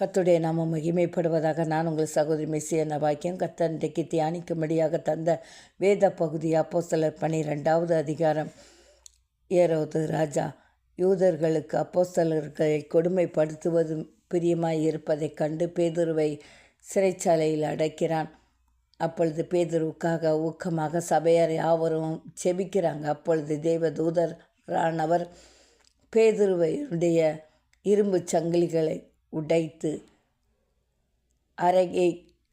கத்துடைய நாமம் மகிமைப்படுவதாக நான் உங்கள் சகோதரி மெஸ்ஸியன வாக்கியம் கர்த்தர் இன்றைக்கு தியானிக்கும்படியாக தந்த வேத பகுதி அப்போஸ்தலர் பனிரெண்டாவது அதிகாரம். ஏரோது ராஜா யூதர்களுக்கு அப்போசலர்களை கொடுமைப்படுத்துவதும் பிரியமாய் இருப்பதைக் கண்டு பேதுருவை சிறைச்சாலையில் அடைக்கிறான். அப்பொழுது பேதுருவுக்காக ஊக்கமாக சபையார் யாவரும் செபிக்கிறாங்க. அப்பொழுது தெய்வ தூதரானவர் பேதுருவையுடைய இரும்பு சங்கிலிகளை உடைத்து அரையை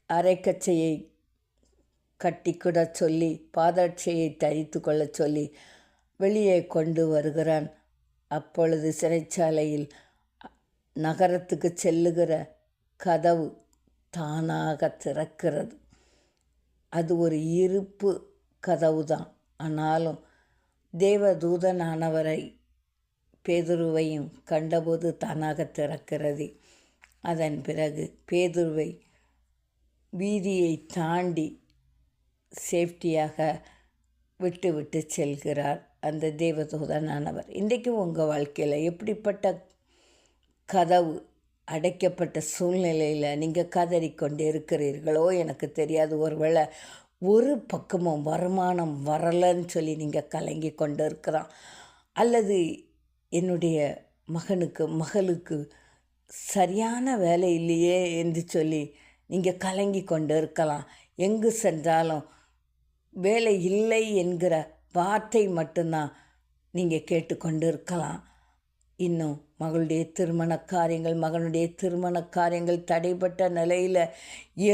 அரைக்கச்சையை கட்டிக்கூடச் சொல்லி பாதாட்சியை தரித்து கொள்ளச் சொல்லி வெளியே கொண்டு வருகிறான். அப்பொழுது சிறைச்சாலையில் நகரத்துக்கு செல்லுகிற கதவு தானாக திறக்கிறது. அது ஒரு இருப்பு கதவு தான் ஆனாலும் தேவதூதனானவரை பேதுருவையும் கண்டபோது தானாக திறக்கிறது. அதன் பிறகு பேதுருவை வீதியை தாண்டி சேஃப்டியாக விட்டு விட்டு செல்கிறார். அந்த தேவதூதனானவர் இன்றைக்கும் உங்கள் வாழ்க்கையில் எப்படிப்பட்ட கதவு அடைக்கப்பட்ட சூழ்நிலையில் நீங்கள் கதறிக்கொண்டு இருக்கிறீர்களோ எனக்கு தெரியாது. ஒருவேளை ஒரு பக்கமும் வருமானம் வரலைன்னு சொல்லி நீங்கள் கலங்கி கொண்டு இருக்கிறான் அல்லது என்னுடைய மகனுக்கு மகளுக்கு சரியான வேலை இல்லையே என்று சொல்லி நீங்கள் கலங்கி கொண்டு இருக்கலாம். எங்கு சென்றாலும் வேலை இல்லை என்கிற வார்த்தை மட்டும்தான் நீங்கள் கேட்டுக்கொண்டு இருக்கலாம். இன்னும் மகளுடைய திருமண காரியங்கள் மகனுடைய திருமண காரியங்கள் தடைப்பட்ட நிலையில்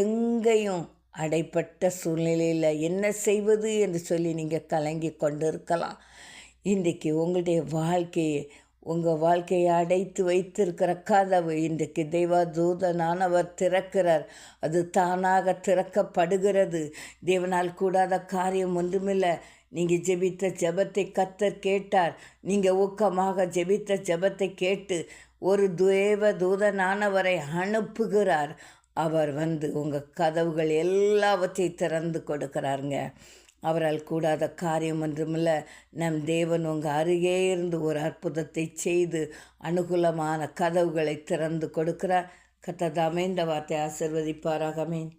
எங்கேயும் அடைப்பட்ட சூழ்நிலையில் என்ன செய்வது என்று சொல்லி நீங்கள் கலங்கி கொண்டு இருக்கலாம். இன்றைக்கு உங்களுடைய வாழ்க்கையை உங்கள் வாழ்க்கையை அடைத்து வைத்திருக்கிற கதவு இன்றைக்கு தெய்வதூதனானவர் திறக்கிறார். அது தானாக திறக்கப்படுகிறது. தேவனால் கூடாத காரியம் ஒன்றுமில்லை. நீங்கள் ஜெபித்த ஜெபத்தை கத்தர் கேட்டார். நீங்கள் ஊக்கமாக ஜெபித்த ஜெபத்தை கேட்டு ஒரு தேவ தூதனானவரை அனுப்புகிறார். அவர் வந்து உங்கள் கதவுகள் எல்லாவற்றையும் திறந்து கொடுக்குறாருங்க. அவரால் கூடாத காரியம் ஒன்றுமில்ல. நம் தேவன் உங்கள் அருகே இருந்து ஒரு அற்புதத்தை செய்து அனுகூலமான கதவுகளை திறந்து கொடுக்கிறார். கத்ததாமே இந்த வார்த்தை ஆசிர்வதிப்பாராகமேன்